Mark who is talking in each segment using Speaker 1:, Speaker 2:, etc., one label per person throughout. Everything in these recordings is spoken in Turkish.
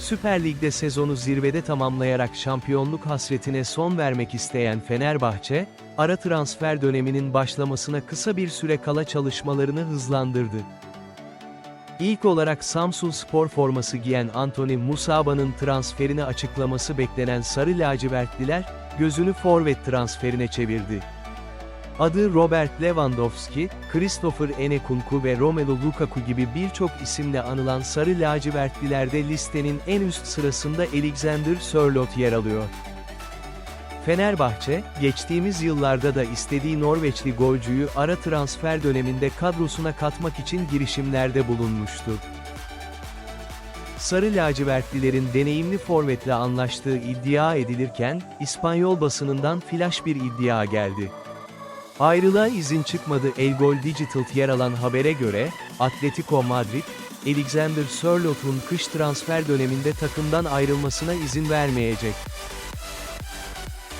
Speaker 1: Süper Lig'de sezonu zirvede tamamlayarak şampiyonluk hasretine son vermek isteyen Fenerbahçe, ara transfer döneminin başlamasına kısa bir süre kala çalışmalarını hızlandırdı. İlk olarak Samsun Spor forması giyen Anthony Musaba'nın transferini açıklaması beklenen Sarı Lacivertliler, gözünü forvet transferine çevirdi. Adı Robert Lewandowski, Christopher Enekunku ve Romelu Lukaku gibi birçok isimle anılan Sarı Lacivertlilerde listenin en üst sırasında Alexander Sørloth yer alıyor. Fenerbahçe, geçtiğimiz yıllarda da istediği Norveçli golcüyü ara transfer döneminde kadrosuna katmak için girişimlerde bulunmuştu. Sarı lacivertlilerin deneyimli forvetle anlaştığı iddia edilirken, İspanyol basınından flash bir iddia geldi. Ayrılığa izin çıkmadı El Gol Digital yer alan habere göre, Atletico Madrid, Alexander Sørloth'un kış transfer döneminde takımdan ayrılmasına izin vermeyecek.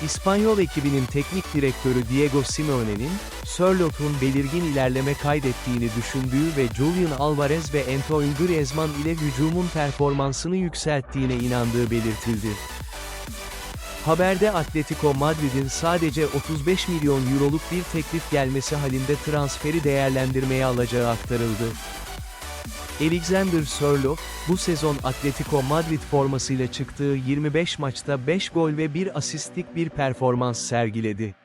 Speaker 1: İspanyol ekibinin teknik direktörü Diego Simeone'nin, Sørloth'un belirgin ilerleme kaydettiğini düşündüğü ve Julian Alvarez ve Antoine Griezmann ile hücumun performansını yükselttiğine inandığı belirtildi. Haberde Atletico Madrid'in sadece 35 milyon euroluk bir teklif gelmesi halinde transferi değerlendirmeye alacağı aktarıldı. Alexander Sørloth, bu sezon Atletico Madrid formasıyla çıktığı 25 maçta 5 gol ve 1 asistlik bir performans sergiledi.